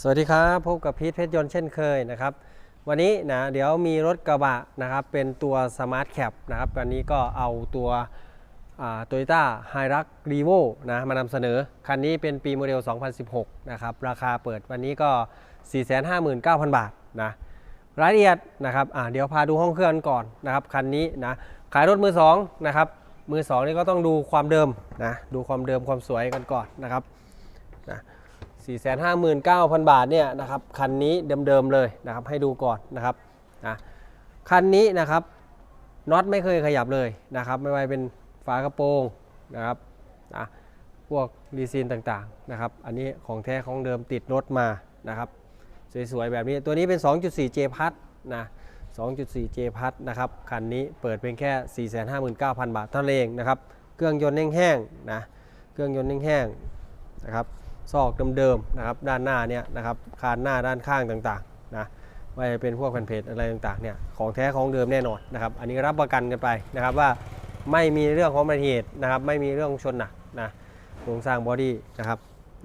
สวัสดีครับพบกับพีทเพชรยนต์เช่นเคยนะครับ วันนี้นะเดี๋ยวมีรถกระบะนะครับเป็นตัวสมาร์ทแคปนะครับวันนี้ก็เอาตัวโตโยต้าไฮรักรีโวนะมานำเสนอ คันนี้เป็นปีโมเดล 2016 นะครับ ราคาเปิดวันนี้ก็ 459,000 บาทนะรายละเอียดนะครับเดี๋ยวพาดูห้องเครื่องก่อนนะครับคันนี้นะขายรถมือสองนะครับมือสองนี่ก็ต้องดูความเดิมนะดูความเดิมความสวยกันก่อนนะครับนะ 459,000 บาทเนี่ยนะครับคันนี้เดิมๆเลยนะครับให้ดูก่อนนะครับนะคันนี้นะครับน็อตไม่เคยขยับเลยนะครับ ไม่ว่าเป็นฝากระโปรงนะครับนะพวกรีซีนต่างๆนะครับ อันนี้ของแท้ของเดิมติดรถมานะครับ สวยๆ แบบนี้ตัวนี้เป็น 2.4 J พัดนะ 2.4 J พัดนะครับคันนี้เปิดเป็นแค่ 459,000 บาทเท่านั้นเองนะครับ เครื่องยนต์แห้งๆนะเครื่องยนต์แห้งๆนะครับ ซอกเดิมๆนะครับด้านหน้าเนี่ยนะครับคานหน้าด้านข้างต่างๆนะไม่ว่าจะเป็นพวกแผ่นเพจอะไรต่างๆเนี่ยของแท้ของเดิมแน่นอนนะครับอันนี้รับประกันกันไปนะครับว่าไม่มีเรื่องของอุบัติเหตุนะครับไม่มีเรื่องชนหนักนะโครงสร้างบอดี้นะครับ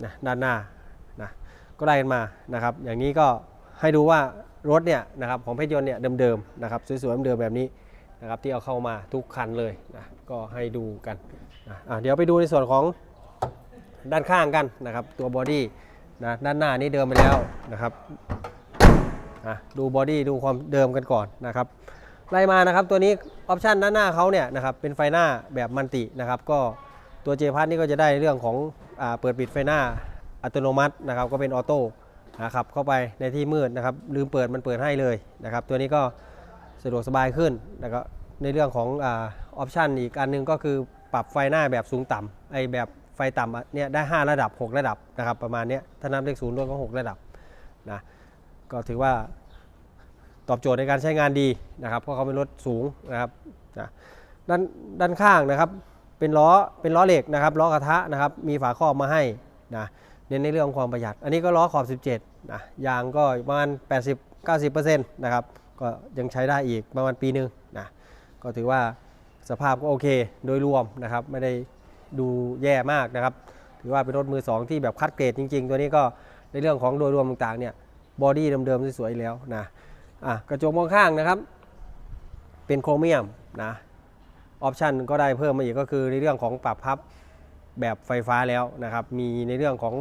นะด้านหน้านะก็ได้กันมานะครับอย่างนี้ก็ให้ดูว่ารถเนี่ยนะครับของเพชรยนต์เนี่ยเดิมๆนะครับสวยๆเดิมๆแบบนี้นะครับที่เอาเข้ามาทุกคันเลยนะก็ให้ดูกันนะะเดี๋ยวไปดูในส่วนของ ด้านข้างกันนะครับ ตัวบอดี้นะด้านหน้านี่เดิมไปแล้วนะครับอะดูบอดี้ดูความเดิมกันก่อนนะครับไล่มานะครับตัวนี้ออปชันด้านหน้าเขาเนี่ยนะครับเป็นไฟหน้าแบบมันตินะครับ ก็ตัวเจพัทนี่ก็จะได้เรื่องของอาเปิดปิดไฟหน้าอัตโนมัตินะครับ ก็เป็นออโต้นะครับเข้าไปในที่มืดนะครับ ลืมเปิดมันเปิดให้เลยนะครับ ตัวนี้ก็สะดวกสบายขึ้นแล้วก็ในเรื่องของออปชันอีกอันหนึงก็คือปรับไฟหน้าแบบสูงต่ำไอแบบ ไฟต่ำเนี่ยได้ 5 ระดับ 6 ระดับนะครับประมาณนี้ถ้านับเลขศูนย์รวมก็ 6 ระดับนะก็ถือว่าตอบโจทย์ในการใช้งานดีนะครับเพราะเขาเป็นรถสูงนะครับนะด้านด้านข้างนะครับเป็นล้อเป็นล้อเหล็กนะครับล้อกระทะนะครับมีฝาครอบมาให้นะเน้นในเรื่องความประหยัด อันนี้ก็ล้อขอบ 17นะยางก็ประมาณ 80-90%นะครับก็ยังใช้ได้อีกประมาณปีหนึ่งนะก็ถือว่าสภาพก็โอเคโดยรวมนะครับไม่ได้ ดูแย่มากนะครับ ถือว่าเป็นรถมือ 2 ที่แบบคัดเกรดจริง ๆ ตัวนี้ก็ในเรื่องของโดยรวมต่างๆเนี่ยบอดี้เดิมๆสวยๆแล้วนะอะกระจกมองข้างนะครับ เป็นโครเมียมนะออปชันก็ได้เพิ่มมาอีกก็คือในเรื่องของปรับพับแบบไฟฟ้าแล้วนะครับ มีในเรื่องของ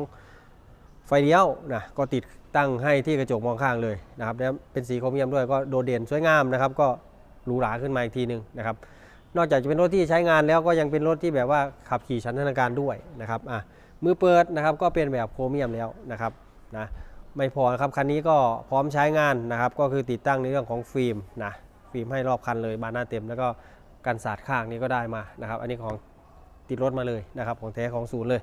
ไฟเลี้ยวนะก็ติดตั้งให้ที่กระจกมองข้างเลยนะครับแล้วเป็นสีโครเมียมด้วยก็โดดเด่นสวยงามนะครับ ก็หรูหราขึ้นมาอีกทีหนึ่งนะครับ นอกจากจะเป็นรถที่ใช้งานแล้วก็ยังเป็นรถที่แบบว่าขับขี่ชันทนาการด้วยนะครับอะมือเปิดนะครับก็เป็นแบบโครเมียมแล้วนะครับนะไม่พอครับคันนี้ก็พร้อมใช้งานนะครับ ก็คือติดตั้งในเรื่องของฟิล์มนะฟิล์มให้รอบคันเลยบานหน้าเต็ม แล้วก็กันสาดข้างนี้ก็ได้มานะครับ อันนี้ของติดรถมาเลยนะครับของแท้ของศูนย์เลย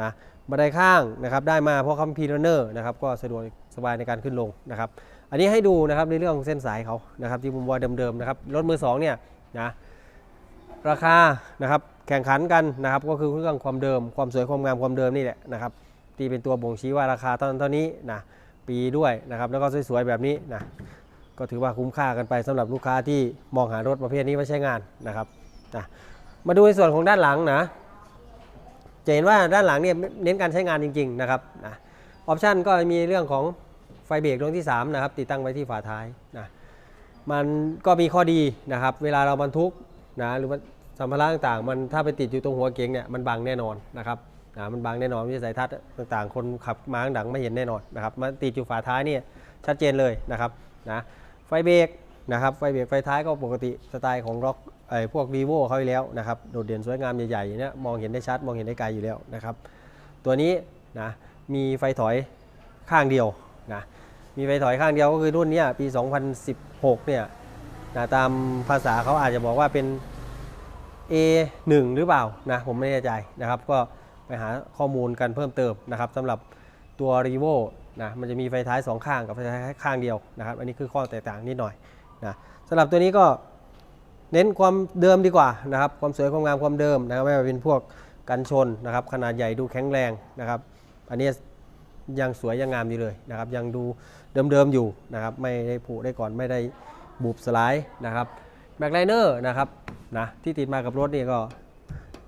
นะบันไดข้างนะครับได้มาเพราะเขามีพีเนอร์นะครับก็สะดวกสบายในการขึ้นลงนะครับ อันนี้ให้ดูนะครับในเรื่องของเส้นสายเขานะครับที่มุมวอเดิมๆนะครับรถมือสองเนี่ยนะ ราคานะครับแข่งขันกันนะครับก็คือเรื่องความเดิมความสวยความงามความเดิมนี่แหละนะครับที่เป็นตัวบ่งชี้ว่าราคาเท่านั้นเท่านี้นะปีด้วยนะครับแล้วก็สวยๆแบบนี้นะก็ถือว่าคุ้มค่ากันไปสำหรับลูกค้าที่มองหารถประเภทนี้ไว้ใช้งานนะครับนะมาดูในส่วนของด้านหลังนะจะเห็นว่าด้านหลังเนี่ยเน้นการใช้งานจริงๆนะครับนะออปชันก็มีเรื่องของไฟเบรกดวงที่สามนะครับติดตั้งไว้ที่ฝาท้ายนะมันก็มีข้อดีนะครับ เวลาเราบรรทุก นะหรือว่าสัมภาระต่างๆ มันถ้าไปติดอยู่ตรงหัวเก๋งเนี่ยมันบังแน่นอนนะครับนะมันบังแน่นอนวิสัยทัศน์ต่างๆ คนขับมาข้างหลังไม่เห็นแน่นอนนะครับมาติดอยู่ฝาท้ายเนี่ยชัดเจนเลยนะครับนะไฟเบรกนะครับไฟเบรกไฟท้ายก็ปกติสไตล์ของร็อกไอ้พวกรีโวเขาอยู่แล้วนะครับโดดเด่นสวยงามใหญ่ๆเนี้ยมองเห็นได้ชัดมองเห็นได้ไกลอยู่แล้วนะครับตัวนี้นะมีไฟถอยข้างเดียวนะมีไฟถอยข้างเดียวก็คือรุ่นนี้ปี 2016เนี่ยนะตามภาษาเขาอาจจะบอกว่าเป็น A1 หรือเปล่านะผมไม่แน่ใจนะครับ ก็ไปหาข้อมูลกันเพิ่มเติมนะครับสำหรับตัว r e v o นะมันจะมีไฟท้าย 2 ข้างกับไฟท้ายข้างเดียวนะครับ อันนี้คือข้อแตกต่างนิดหน่อยนะสำหรับตัวนี้ก็เน้นความเดิมดีกว่านะครับความสวยความงามความเดิมนะครับไม่ว่าเป็นพวกกันชนนะครับ ขนาดใหญ่ดูแข็งแรงนะครับ อันนี้ยังสวยยังงามอยู่เลยนะครับ ยังดูเดิมๆอยู่นะครับ ไม่ได้ผุได้ก่อนไม่ได้บุบสลด์นะครับ แม็กไลเนอร์นะครับนะที่ติดมากับรถนี่ก็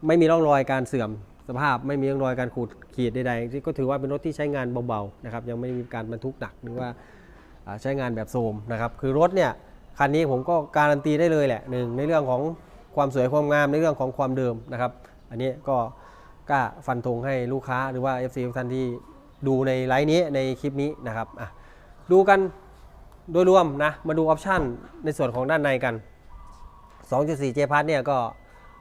ไม่มีร่องรอยการเสื่อมสภาพไม่มีร่องรอยการขูดขีดใดๆที่ก็ถือว่าเป็นรถที่ใช้งานเบาๆนะครับยังไม่มีการบรรทุกหนักหรือว่าใช้งานแบบโทรมนะครับคือรถเนี่ยคันนี้ผมก็การันตีได้เลยแหละหนึ่งในเรื่องของความสวยความงามในเรื่องของความเดิมนะครับ อันนี้ก็กล้าฟันธงให้ลูกค้าหรือว่า FC ทุกท่านที่ดูในไลฟ์นี้ในคลิปนี้นะครับอะดูกันโดยรวมนะมาดูออปชันในส่วนของด้านในกัน 2.4 J p a s เนี่ยก็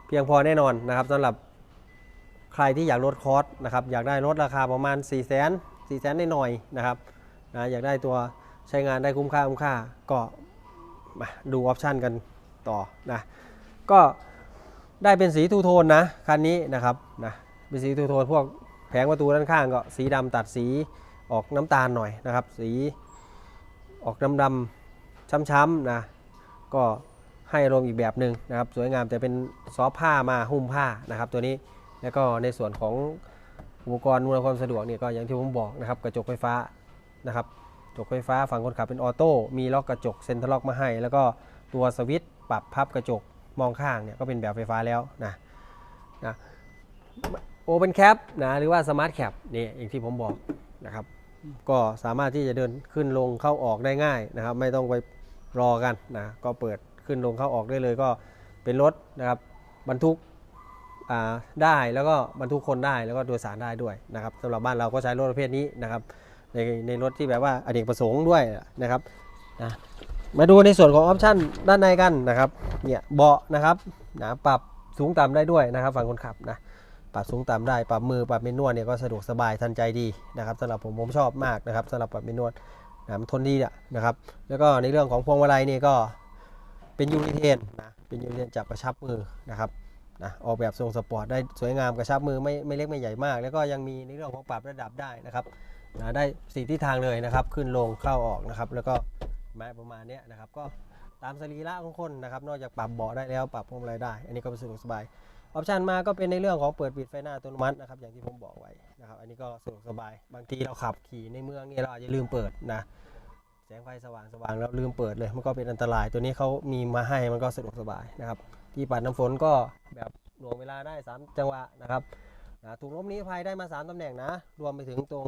เพียงพอแน่นอนนะครับสำหรับใครที่อยากลดคอสนะครับอยากได้ลดราคาประมาณ 4 0 0 0 0 0 4 0 0 0 0หน่อยนะครับนะอยากได้ตัวใช้งานได้คุ้มค่าคุ้มค่าก็มาดูออปชันกันต่อนะก็ได้เป็นสีทูโทนนะคันนี้นะครับนะเป็นสีทูโทนพวกแผงประตูด้านข้างก็สีดำตัดสีออกน้ำตาลหน่อยนะครับ สีออกดำดำๆช้ำๆนะก็ ให้อารมณ์อีกแบบหนึ่งนะครับ สวยงามแต่เป็นซอฟผ้ามาหุ้มผ้านะครับ ตัวนี้แล้วก็ในส่วนของอุปกรณ์อำนวยความสะดวกเนี่ยก็อย่างที่ผมบอกนะครับ กระจกไฟฟ้านะครับกระจกไฟฟ้าฝั่งคนขับเป็นออโต้มีล็อกกระจกเซ็นทรัลล็อกมาให้ แล้วก็ตัวสวิตช์ปรับพับกระจกมองข้างเนี่ยก็เป็นแบบไฟฟ้าแล้วนะนะโอเปนแคปนะหรือว่าสมาร์ทแคปนี่อย่างที่ผมบอกนะครับ ก็สามารถที่จะเดินขึ้นลงเข้าออกได้ง่ายนะครับ ไม่ต้องไปรอกันนะก็เปิด ขึ้นลงเข้าออกได้เลยก็เป็นรถนะครับบรรทุกได้แล้วก็บรรทุกคนได้แล้วก็โดยสารได้ด้วยนะครับสำหรับบ้านเราก็ใช้รถประเภทนี้นะครับในในรถที่แบบว่าอเนกประสงค์ด้วยนะครับนะมาดูในส่วนของออปชั่นด้านในกันนะครับเนี่ยเบาะนะครับนะปรับสูงต่ำได้ด้วยนะครับฝั่งคนขับนะปรับสูงต่ำได้ปรับมือปรับเมนวดเนี่ยก็สะดวกสบายทันใจดีนะครับสำหรับผมผมชอบมากนะครับสำหรับปรับเมนวดนะมันทนดีอะนะครับ แล้วก็ในเรื่องของพวงมาลัยนี่ก็ เป็นยูนิเทนนะเป็นยูนิเทนจับกระชับมือนะครับนะออกแบบทรงสปอร์ตได้สวยงามกระชับมือไม่ไม่เล็กไม่ใหญ่มาก แล้วก็ยังมีในเรื่องของปรับระดับได้นะครับนะได้สี่ทิศทางเลยนะครับ ขึ้นลงเข้าออกนะครับ แล้วก็แม้ประมาณเนี้ยนะครับ ก็ตามสรีระของคนนะครับ นอกจากปรับเบาะได้แล้วปรับพวงมาลัยได้ อันนี้ก็เป็นสะดวกสบายออปชันมาก็เป็นในเรื่องของเปิดปิดไฟหน้าอัตโนมัตินะครับอย่างที่ผมบอกไว้นะครับ อันนี้ก็สะดวกสบาย บางทีเราขับขี่ในเมืองเนี่ยเราอาจจะลืมเปิดนะ สงไฟสว่างสว่างแล้วลืมเปิดเลย มันก็เป็นอันตรายตัวนี้เขามีมาให้มันก็สะดวกสบายนะครับ ที่ปัดน้ำฝนก็แบบหน่วงเวลาได้ 3 จังหวะนะครับนะถุงลมนิรภัยได้มา 3ตำแหน่งนะ รวมไปถึงตรง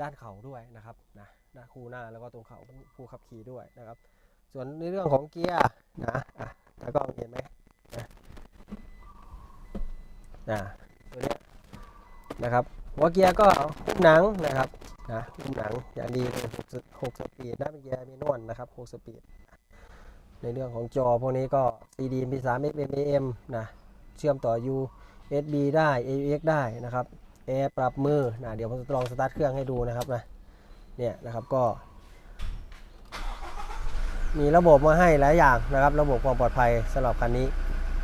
ด้านเข่าด้วยนะครับนะด้านคู่หน้าแล้วก็ตรงเข่าผู้ขับขี่ด้วยนะครับ ส่วนในเรื่องของเกียร์นะอะตากล้องเห็นไหมนะนะตัวนี้นะครับหัวเกียร์ก็หุ้มหนังนะครับ นะหุ้มหนังอย่างดีเลยหกสหกสปีดนะเป็นเกียร์มีนวลนะครับหกสปีด ในเรื่องของจอพวกนี้ก็ CD MP3 FM AM นะเชื่อมต่อ USB ได้ AUX ได้นะครับแอร์ปรับมือนะเดี๋ยวผมจะลองสตาร์ทเครื่องให้ดูนะครับนะเนี่ยนะครับก็ มีระบบมาให้หลายอย่างนะครับ ระบบความปลอดภัยสำหรับคันนี้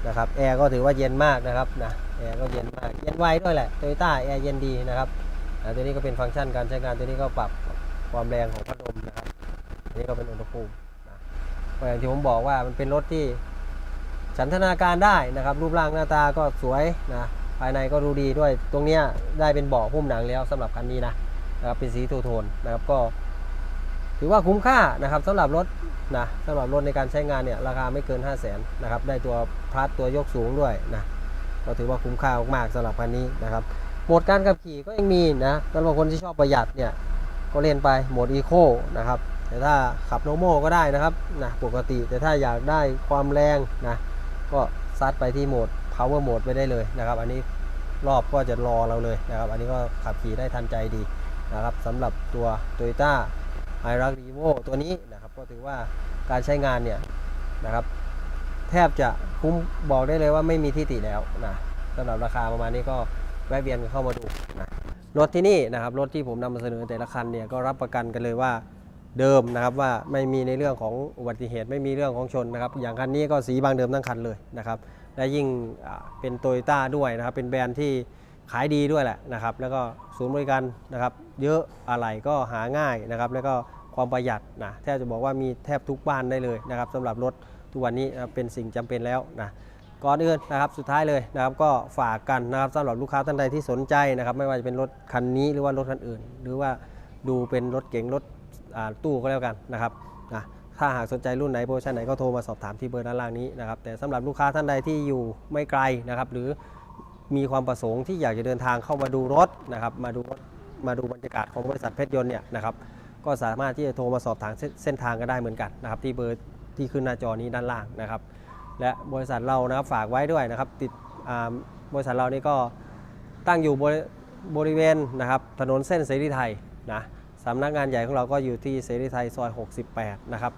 นะครับแอร์ก็ถือว่าเย็นมากนะครับนะแอร์ก็เย็นมากเย็นไวด้วยแหละโตโยต้าแอร์เย็นดีนะครับ อ่าตัวนี้ก็เป็นฟังก์ชันการใช้งานตัวนี้ก็ปรับความแรงของพัดลมนะครับอันนี้ก็เป็นอุณหภูมินะก็อย่างที่ผมบอกว่ามันเป็นรถที่ฉันทนาการได้นะครับ รูปร่างหน้าตาก็สวยนะภายในก็ดูดีด้วยตรงเนี้ยได้เป็นเบาะหุ้มหนังแล้วสำหรับคันนี้นะนะครับเป็นสีทูโทนนะครับก็ ถือว่าคุ้มค่านะครับสำหรับรถนะสำหรับรถในการใช้งานเนี่ยราคาไม่เกิน 5 0 0 0 0นนะครับได้ตัวพลัสตัวยกสูงด้วยนะก็ถือว่าคุ้มค่ามากๆสำหรับคันนี้นะครับ โหมดการขับขี่ก็ยังมีนะสำหรับคนที่ชอบประหยัดเนี่ยก็เล่นไปโหมดอีโคนะครับแต่ถ้าขับโนโมก็ได้นะครับนะปกติแต่ถ้าอยากได้ความแรงนะก็ซัดไปที่โหมด power mode ไปได้เลยนะครับ อันนี้รอบก็จะรอเราเลยนะครับ อันนี้ก็ขับขี่ได้ทันใจดีนะครับสำหรับตัว Toyota i r u x Revo ตัวนี้นะครับก็ถือว่าการใช้งานเนี่ยนะครับ แทบจะคุ้มบอกได้เลยว่าไม่มีที่ติแล้วนะสำหรับราคาประมาณนี้ก็ แวะเวียนเข้ามาดูนะรถที่นี่นะครับรถที่ผมนำมาเสนอแต่ละคันเนี่ยก็รับประกันกันเลยว่าเดิมนะครับว่าไม่มีในเรื่องของอุบัติเหตุไม่มีเรื่องของชนนะครับอย่างคันนี้ก็สีบางเดิมทั้งคันเลยนะครับและยิ่งเป็นโตโยต้าด้วยนะครับเป็นแบรนด์ที่ขายดีด้วยแหละนะครับแล้วก็ศูนย์บริการนะครับเยอะอะไรก็หาง่ายนะครับแล้วก็ความประหยัดนะแทบจะบอกว่ามีแทบทุกบ้านได้เลยนะครับสำหรับรถทุกวันนี้เป็นสิ่งจำเป็นแล้วนะ ก่อนอื่นนะครับสุดท้ายเลยนะครับก็ฝากกันนะครับสำหรับลูกค้าท่านใดที่สนใจนะครับ ไม่ว่าจะเป็นรถคันนี้หรือว่ารถคันอื่น หรือว่าดูเป็นรถเก๋งรถตู้ก็แล้วกันนะครับนะถ้าหากสนใจรุ่นไหนโปรโมชั่นไหนก็โทรมาสอบถามที่เบอร์ด้านล่างนี้นะครับแต่สำหรับลูกค้าท่านใดที่อยู่ไม่ไกลนะครับ หรือมีความประสงค์ที่อยากจะเดินทางเข้ามาดูรถนะครับมาดูรถมาดูบรรยากาศของบริษัทเพชรยนต์เนี่ยนะครับก็สามารถที่จะโทรมาสอบถามเส้นทางก็ได้เหมือนกันนะครับที่เบอร์ที่ขึ้นหน้าจอนี้ด้านล่างนะครับ และบริษัทเรานะครับฝากไว้ด้วยนะครับ ติดบริษัทเรานี่ก็ตั้งอยู่บริบริเวณนะครับถนนเส้นเสรีไทยนะสำนักงานใหญ่ของเราก็อยู่ที่เสรีไทยซอย 68 นะครับ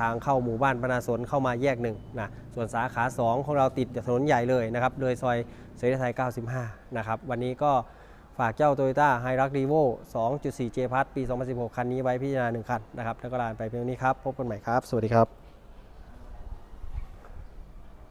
ทางเข้าหมู่บ้านพนาสนเข้ามาแยกหนึ่งนะส่วนสาขา 2 ของเราติดถนนใหญ่เลยนะครับเลยซอยเสรีไทย 95 นะครับ วันนี้ก็ฝากเจ้า Toyota h i r u x r e v o 2.4 J p a s ปี 2016 คันนี้ไว้พิจารณาหนึ่งคันนะครับ แล้วก็ลาไปเพียงนี้ครับ พบกันใหม่ครับ สวัสดีครับ